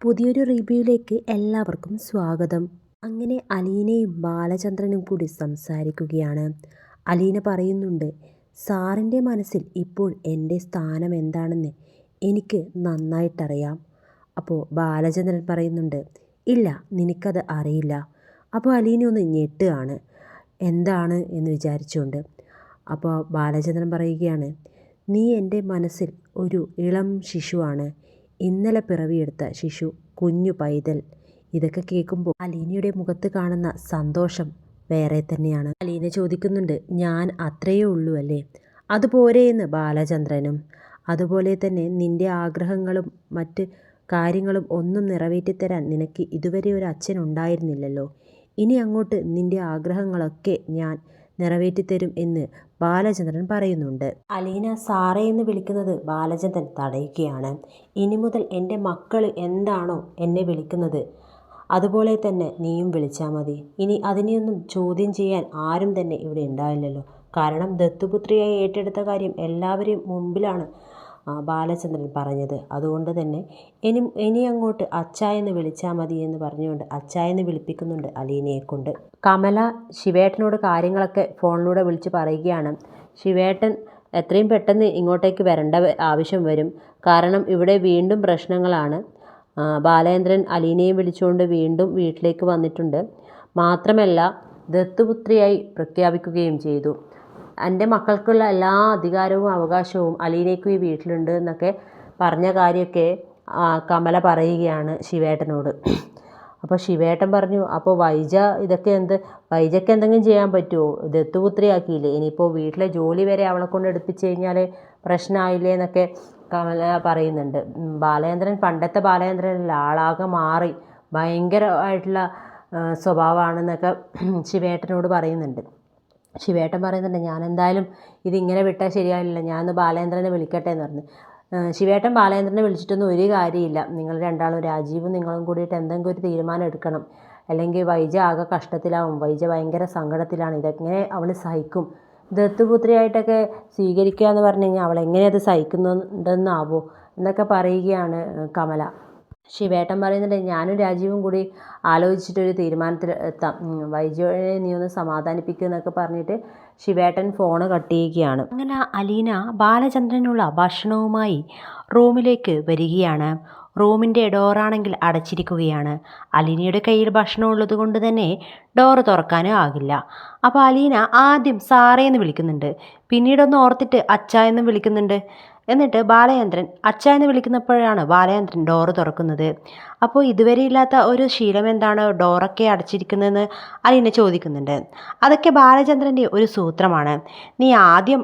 പുതിയൊരു റിവ്യൂയിലേക്ക് എല്ലാവർക്കും സ്വാഗതം. അങ്ങനെ അലീനയും ബാലചന്ദ്രനും കൂടി സംസാരിക്കുകയാണ്. അലീന പറയുന്നുണ്ട് സാറിന്റെ മനസ്സിൽ ഇപ്പോൾ എന്റെ സ്ഥാനം എന്താണെന്ന് എനിക്ക് നന്നായിട്ടറിയാം. അപ്പോൾ ബാലചന്ദ്രൻ പറയുന്നുണ്ട് ഇല്ല നിനക്കത് അറിയില്ല. അപ്പോൾ അലീന ഒന്ന് ഞെട്ടുകയാണ്. എന്താണ് എന്ന് വിചാരിച്ചുകൊണ്ട്. അപ്പോൾ ബാലചന്ദ്രൻ പറയുകയാണ് നീ എന്റെ മനസ്സിൽ ഒരു ഇളം ശിശുവാണ്. ഇന്നലെ പിറവിയെടുത്ത ശിശു കുഞ്ഞു പൈതൽ. ഇതൊക്കെ കേൾക്കുമ്പോൾ അലീനയുടെ മുഖത്ത് കാണുന്ന സന്തോഷം വേറെ തന്നെയാണ്. അലീന ചോദിക്കുന്നുണ്ട് ഞാൻ അത്രയേ ഉള്ളൂ അല്ലേ? അതുപോലെ എന്ന് ബാലചന്ദ്രനും. അതുപോലെ തന്നെ നിന്റെ ആഗ്രഹങ്ങളും മറ്റ് കാര്യങ്ങളും ഒന്നും നിറവേറ്റിത്തരാൻ നിനക്ക് ഇതുവരെ ഒരു അച്ഛൻ ഉണ്ടായിരുന്നില്ലല്ലോ. ഇനി അങ്ങോട്ട് നിന്റെ ആഗ്രഹങ്ങളൊക്കെ ഞാൻ നിറവേറ്റിത്തരും എന്ന് ബാലചന്ദ്രൻ പറയുന്നുണ്ട്. അലീന സാറേ എന്ന് വിളിക്കുന്നത് ബാലചന്ദ്രൻ തടയുകയാണ്. ഇനി മുതൽ എന്റെ മക്കൾ എന്താണോ എന്നെ വിളിക്കുന്നത് അതുപോലെ തന്നെ നീയും വിളിച്ചാൽ മതി. ഇനി അതിനെയൊന്നും ചോദ്യം ചെയ്യാൻ ആരും തന്നെ ഇവിടെ ഉണ്ടാവില്ലല്ലോ. കാരണം ദത്തുപുത്രിയായി ഏറ്റെടുത്ത കാര്യം എല്ലാവരെയും മുമ്പിലാണ് ബാലചന്ദ്രൻ പറഞ്ഞത്. അതുകൊണ്ട് തന്നെ ഇനി ഇനി അങ്ങോട്ട് അച്ഛ എന്ന് വിളിച്ചാൽ മതി എന്ന് പറഞ്ഞുകൊണ്ട് അച്ഛ എന്ന് വിളിപ്പിക്കുന്നുണ്ട് അലീനയെ കൊണ്ട്. കമല ശിവേട്ടനോട് കാര്യങ്ങളൊക്കെ ഫോണിലൂടെ വിളിച്ച് പറയുകയാണ്. ശിവേട്ടൻ എത്രയും പെട്ടെന്ന് ഇങ്ങോട്ടേക്ക് വരേണ്ട ആവശ്യം വരും. കാരണം ഇവിടെ വീണ്ടും പ്രശ്നങ്ങളാണ്. ബാലേന്ദ്രൻ അലീനയെ വിളിച്ചുകൊണ്ട് വീണ്ടും വീട്ടിലേക്ക് വന്നിട്ടുണ്ട്. മാത്രമല്ല ദത്തുപുത്രിയായി പ്രഖ്യാപിക്കുകയും ചെയ്തു. എന്റെ മക്കൾക്കുള്ള എല്ലാ അധികാരവും അവകാശവും അലീനയ്ക്കും ഈ വീട്ടിലുണ്ട് എന്നൊക്കെ പറഞ്ഞ കാര്യമൊക്കെ കമല പറയുകയാണ് ശിവേട്ടനോട്. അപ്പോൾ ശിവേട്ടൻ പറഞ്ഞു അപ്പോൾ വൈജ ഇതൊക്കെ എന്ത് വൈജയ്ക്ക് എന്തെങ്കിലും ചെയ്യാൻ പറ്റുമോ? ദത്തുപുത്രിയാക്കിയില്ലേ ഇനിയിപ്പോൾ വീട്ടിലെ ജോലി വരെ അവളെ കൊണ്ട് എടുപ്പിച്ച് കഴിഞ്ഞാൽ പ്രശ്നമായില്ലേ എന്നൊക്കെ കമല പറയുന്നുണ്ട്. ബാലേന്ദ്രൻ പണ്ടത്തെ ബാലേന്ദ്രനല്ല ആളാകെ മാറി. ഭയങ്കരമായിട്ടുള്ള സ്വഭാവമാണെന്നൊക്കെ ശിവേട്ടനോട് പറയുന്നുണ്ട്. ശിവേട്ടൻ പറയുന്നുണ്ട് ഞാൻ എന്തായാലും ഇതിങ്ങനെ വിട്ടാൽ ശരിയാവില്ല. ഞാൻ ബാലേന്ദ്രനെ വിളിക്കട്ടെ എന്ന് പറഞ്ഞു. ശിവേട്ടൻ ബാലേന്ദ്രനെ വിളിച്ചിട്ടൊന്നും ഒരു കാര്യമില്ല. നിങ്ങൾ രണ്ടാളും രാജീവും നിങ്ങളും കൂടിയിട്ട് എന്തെങ്കിലും ഒരു തീരുമാനം എടുക്കണം. അല്ലെങ്കിൽ വൈജ ആകെ കഷ്ടത്തിലാവും. വൈജ ഭയങ്കര സങ്കടത്തിലാണ്. ഇതെങ്ങനെ അവൾ സഹിക്കും? ദത്തുപുത്രിയായിട്ടൊക്കെ സ്വീകരിക്കുക എന്ന് പറഞ്ഞു കഴിഞ്ഞാൽ അവൾ എങ്ങനെ അത് സഹിക്കുന്നുണ്ടെന്നാവോ? എന്നൊക്കെ പറയുകയാണ് കമല. ശിവേട്ടൻ പറയുന്നുണ്ട് ഞാനും രാജീവും കൂടി ആലോചിച്ചിട്ടൊരു തീരുമാനത്തിൽ എത്താം. വൈജോയെ നീ ഒന്ന് സമാധാനിപ്പിക്കുക എന്നൊക്കെ പറഞ്ഞിട്ട് ശിവേട്ടൻ ഫോണ് കട്ട് ചെയ്യുകയാണ് അങ്ങനെ അലീന ബാലചന്ദ്രനുള്ള ഭക്ഷണവുമായി റൂമിലേക്ക് വരികയാണ്. റൂമിന്റെ ഡോറാണെങ്കിൽ അടച്ചിരിക്കുകയാണ്. അലീനയുടെ കയ്യിൽ ഭക്ഷണം ഉള്ളത് കൊണ്ട് തന്നെ ഡോറ് തുറക്കാനും ആകില്ല. അപ്പോൾ അലീന ആദ്യം സാറേ എന്ന് വിളിക്കുന്നുണ്ട്. പിന്നീടൊന്ന് ഓർത്തിട്ട് അച്ഛ എന്നും വിളിക്കുന്നുണ്ട്. എന്നിട്ട് ബാലചന്ദ്രൻ അച്ഛ എന്ന് വിളിക്കുന്നപ്പോഴാണ് ബാലചന്ദ്രൻ ഡോറ് തുറക്കുന്നത്. അപ്പോൾ ഇതുവരെ ഇല്ലാത്ത ഒരു ശീലം എന്താണ് ഡോറൊക്കെ അടച്ചിരിക്കുന്നതെന്ന് അലീന ചോദിക്കുന്നുണ്ട്. അതൊക്കെ ബാലചന്ദ്രന്റെ ഒരു സൂത്രമാണ്. നീ ആദ്യം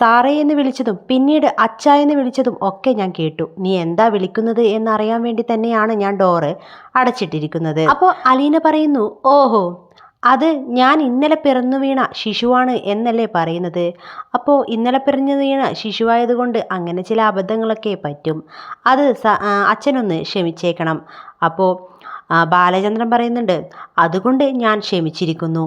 സാറേ എന്ന് വിളിച്ചതും പിന്നീട് അച്ഛ എന്ന് വിളിച്ചതും ഒക്കെ ഞാൻ കേട്ടു. നീ എന്താ വിളിക്കുന്നത് എന്നറിയാൻ വേണ്ടി തന്നെയാണ് ഞാൻ ഡോറ് അടച്ചിട്ടിരിക്കുന്നത്. അപ്പോൾ അലീന പറയുന്നു ഓഹോ അത് ഞാൻ ഇന്നലെ പിറന്നു വീണ ശിശുവാണ് എന്നല്ലേ പറയുന്നത്. അപ്പോൾ ഇന്നലെ പിറന്നു വീണ ശിശുവായതുകൊണ്ട് അങ്ങനെ ചില അബദ്ധങ്ങളൊക്കെ പറ്റും. അത് അച്ഛനൊന്ന് ക്ഷമിച്ചേക്കണം. അപ്പോൾ ബാലചന്ദ്രൻ പറയുന്നുണ്ട് അതുകൊണ്ട് ഞാൻ ക്ഷമിച്ചിരിക്കുന്നു.